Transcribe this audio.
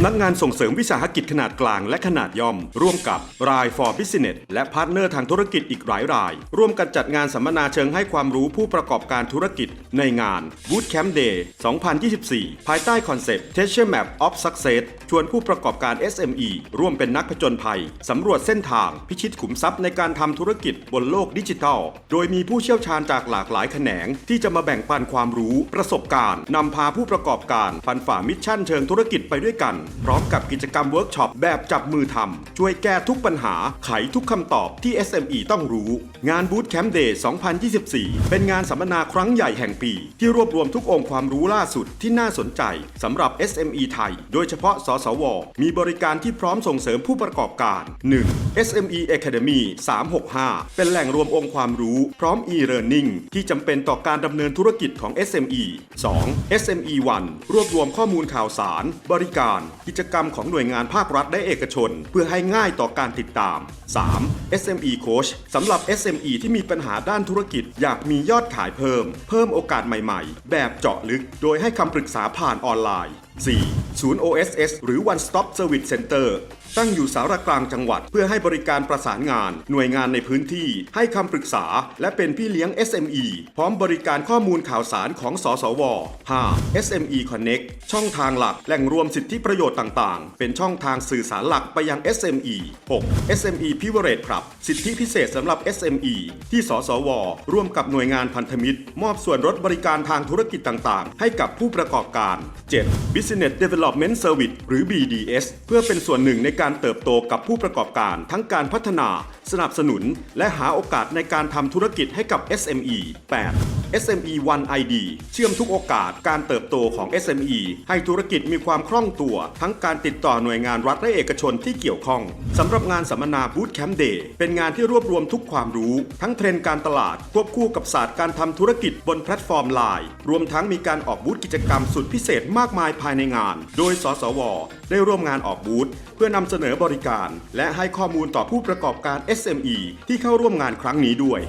ำนักงานส่งเสริมวิสาหกิจขนาดกลางและขนาดย่อม ร่วมกับ r i for Business และพาร์ทเนอร์ทางธุรกิจอีกหลายราย ร่วมกันจัดงานสัมมนาเชิงให้ความรู้ผู้ประกอบการธุรกิจ ในงาน Bootcamp Day 2024 ภายใต้คอนเซปต์ Treasure Map of Success ชวนผู้ประกอบการ SME ร่วมเป็นนักผจญภัย สำรวจเส้นทาง พิชิตขุมทรัพย์ในการทำธุรกิจบนโลกดิจิทัล โดยมีผู้เชี่ยวชาญจากหลากหลายแขนง ที่จะมาแบ่งปันความรู้ ประสบการณ์นำพาผู้ประกอบการฟันฝ่ามิชชั่นเชิงธุรกิจไปด้วยกันพร้อมกับกิจกรรมเวิร์กช็อปแบบจับมือทำช่วยแก้ทุกปัญหาไขทุกคำตอบที่ SME ต้องรู้ งาน Bootcamp Day 2024 เป็นงานสัมมนาครั้งใหญ่แห่งปี ที่รวบรวมทุกองค์ความรู้ล่าสุดที่น่าสนใจสำหรับ SME ไทย โดยเฉพาะ สสว มีบริการที่พร้อมส่งเสริมผู้ประกอบการ 1. SME Academy 365 เป็นแหล่งรวมองค์ความรู้พร้อม e-learning ที่จำเป็นต่อการดำเนินธุรกิจของ SME 2. SME One รวบรวมข้อมูลข่าวสาร บริการกิจกรรมของหน่วยงานภาครัฐและเอกชน เพื่อให้ง่ายต่อการติดตาม 3. SME Coach สำหรับ SME ที่มีปัญหาด้านธุรกิจ อยากมียอดขายเพิ่ม เพิ่มโอกาสใหม่ๆ แบบเจาะลึก โดยให้คำปรึกษาผ่านออนไลน์ 4. ศูนย์ OSS หรือ One Stop Service Center ตั้งอยู่สารกลางจังหวัด เพื่อให้บริการประสานงาน หน่วยงานในพื้นที่ ให้คำปรึกษา และเป็นพี่เลี้ยง SME พร้อมบริการข้อมูลข่าวสารของสสว 5. SME Connect ช่องทางหลักแหล่งรวมสิทธิประโยชน์ต่าง ๆ เป็นช่องทางสื่อสารหลักไปยัง SME 6. SME Privilege ครับ สิทธิพิเศษสำหรับ SME ที่สสว ร่วมกับหน่วยงานพันธมิตร มอบส่วนลดบริการทางธุรกิจต่าง ๆ ให้กับผู้ประกอบการ 7. Business Development Service หรือ BDS เพื่อเป็นส่วนหนึ่งในการเติบโตกับผู้ประกอบการ ทั้งการพัฒนา สนับสนุน และหาโอกาสในการทำธุรกิจให้กับ SME 8. SME One ID เชื่อมทุกโอกาสการเติบโตของ SME ให้ธุรกิจมีความคล่องตัว ทั้งการติดต่อหน่วยงานรัฐและเอกชนที่เกี่ยวข้องสำหรับงานสัมมนา Bootcamp Day เป็นงานที่รวบรวมทุกความรู้ ทั้งเทรนด์การตลาดควบคู่กับศาสตร์การทำธุรกิจบนแพลตฟอร์มไลน์รวมทั้งมีการออกบูธกิจกรรมสุดพิเศษมากมายภายในงาน โดยสสว ได้ร่วมงานออกบูธเพื่อนำเสนอบริการ และให้ข้อมูลต่อผู้ประกอบการ SME ที่เข้าร่วมงานครั้งนี้ด้วย